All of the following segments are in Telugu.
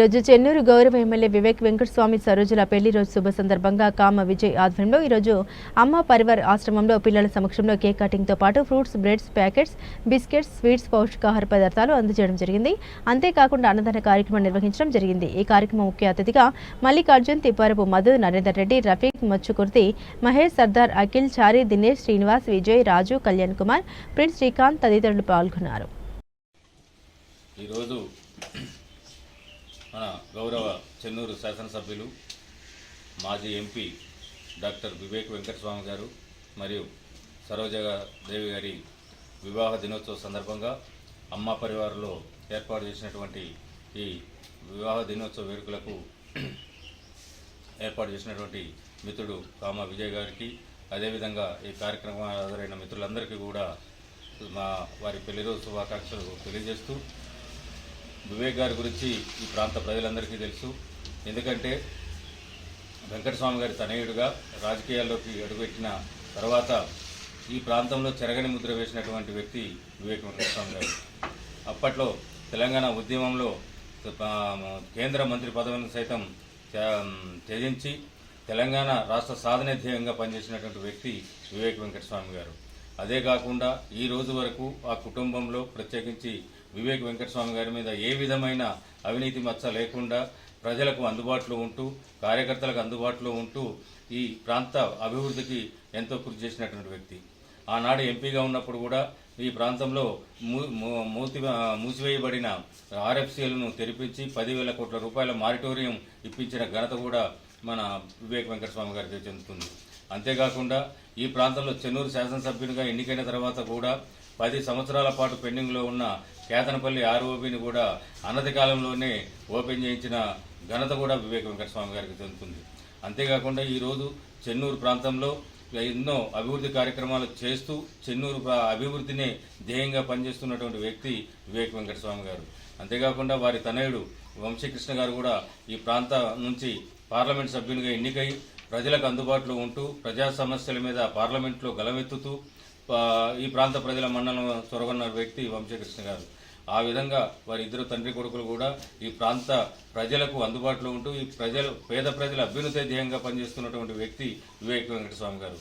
రోజు చెన్నూరు గౌరవ ఎమ్మెల్యే వివేక్ వెంకటస్వామి సరోజుల పెళ్ళి రోజు శుభ సందర్భంగా కామ విజయ్ ఆధ్వర్యంలో ఈరోజు అమ్మ పరివార్ ఆశ్రమంలో పిల్లల సమక్షంలో కేక్ కటింగ్తో పాటు fruits breads packets biscuits sweets పౌష్టికాహార పదార్థాలు అందజేయడం జరిగింది. అంతేకాకుండా అన్నదాన కార్యక్రమం నిర్వహించడం జరిగింది. ఈ కార్యక్రమం ముఖ్య అతిథిగా మల్లికార్జున్ తిప్పారపు మధు నరేందర్ రెడ్డి రఫీక్ మచ్చుకుర్తి మహేష్ సర్దార్ అఖిల్ చారి దినేష్ శ్రీనివాస్ విజయ్ రాజు కళ్యాణ్ కుమార్ ప్రిన్స్ శ్రీకాంత్ తదితరులు పాల్గొన్నారు. ఈరోజు మన గౌరవ చెన్నూరు శాసనసభ్యులు మాజీ ఎంపీ డాక్టర్ వివేక్ వెంకటస్వామి గారు మరియు సరోజ దేవి గారి వివాహ దినోత్సవ సందర్భంగా అమ్మ పరివారంలో ఏర్పాటు చేసినటువంటి ఈ వివాహ దినోత్సవ వేడుకలకు ఏర్పాటు చేసినటువంటి మిత్రుడు కామ విజయ్ గారికి అదేవిధంగా ఈ కార్యక్రమం హాజరైన మిత్రులందరికీ కూడా మా వారి పెళ్ళి రోజు శుభాకాంక్షలు తెలియజేస్తూ వివేక్ గారి గురించి ఈ ప్రాంత ప్రజలందరికీ తెలుసు. ఎందుకంటే వెంకటస్వామి గారి తనయుడుగా రాజకీయాల్లోకి అడుగుపెట్టిన తర్వాత ఈ ప్రాంతంలో చెరగని ముద్ర వేసినటువంటి వ్యక్తి వివేక్ వెంకటస్వామి గారు. అప్పట్లో తెలంగాణ ఉద్యమంలో కేంద్ర మంత్రి పదవిని సైతం త్యజించి తెలంగాణ రాష్ట్ర సాధన ధ్యేయంగా పనిచేసినటువంటి వ్యక్తి వివేక్ వెంకటస్వామి గారు. అదే కాకుండా ఈ రోజు వరకు ఆ కుటుంబంలో ప్రత్యేకించి వివేక్ వెంకటస్వామి గారి మీద ఏ విధమైన అవినీతి మచ్చ లేకుండా ప్రజలకు అందుబాటులో ఉంటూ కార్యకర్తలకు అందుబాటులో ఉంటూ ఈ ప్రాంత అభివృద్ధికి ఎంతో కృషి చేసినటువంటి వ్యక్తి. ఆనాడు ఎంపీగా ఉన్నప్పుడు కూడా ఈ ప్రాంతంలో మూ మూతి మూసివేయబడిన ఆర్ఎఫ్సీలను తెరిపించి పదివేల కోట్ల రూపాయల మారిటోరియం ఇప్పించిన ఘనత కూడా మన వివేక్ వెంకటస్వామి గారికి చెందుతుంది అంతేకాకుండా ఈ ప్రాంతంలో చెన్నూరు శాసనసభ్యునిగా ఎన్నికైన తర్వాత కూడా పది సంవత్సరాల పాటు పెండింగ్లో ఉన్న కేతనపల్లి ఆర్ఓబిని కూడా అన్నతి కాలంలోనే ఓపెన్ చేయించిన ఘనత కూడా వివేక్ వెంకటస్వామి గారికి చెందుతుంది అంతేకాకుండా ఈరోజు చెన్నూరు ప్రాంతంలో ఎన్నో అభివృద్ధి కార్యక్రమాలు చేస్తూ చెన్నూరు అభివృద్ధిని అభివృద్ధినే ధ్యేయంగా పనిచేస్తున్నటువంటి వ్యక్తి వివేక్ వెంకటస్వామి గారు. అంతేకాకుండా వారి తనయుడు వంశీకృష్ణ గారు కూడా ఈ ప్రాంత నుంచి పార్లమెంట్ సభ్యునిగా ఎన్నికై ప్రజలకు అందుబాటులో ఉంటూ ప్రజా సమస్యల మీద పార్లమెంట్లో గలమెత్తుతూ ఈ ప్రాంత ప్రజల మన్నలను చొరగొన్న వ్యక్తి వంశీకృష్ణ గారు. ఆ విధంగా వారి ఇద్దరు తండ్రి కొడుకులు కూడా ఈ ప్రాంత ప్రజలకు అందుబాటులో ఉంటూ ఈ ప్రజలు పేద ప్రజల అభ్యున్నతి ధ్యేయంగా పనిచేస్తున్నటువంటి వ్యక్తి వివేక వెంకటస్వామి గారు.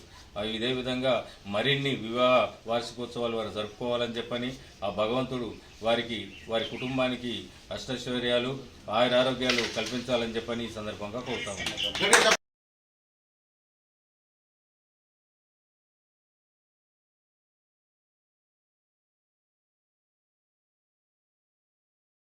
ఇదే విధంగా మరిన్ని వివాహ వార్షికోత్సవాలు వారు జరుపుకోవాలని చెప్పని ఆ భగవంతుడు వారికి వారి కుటుంబానికి అష్టైశ్వర్యాలు ఆయురారోగ్యాలు కల్పించాలని చెప్పని ఈ సందర్భంగా కోరుతాము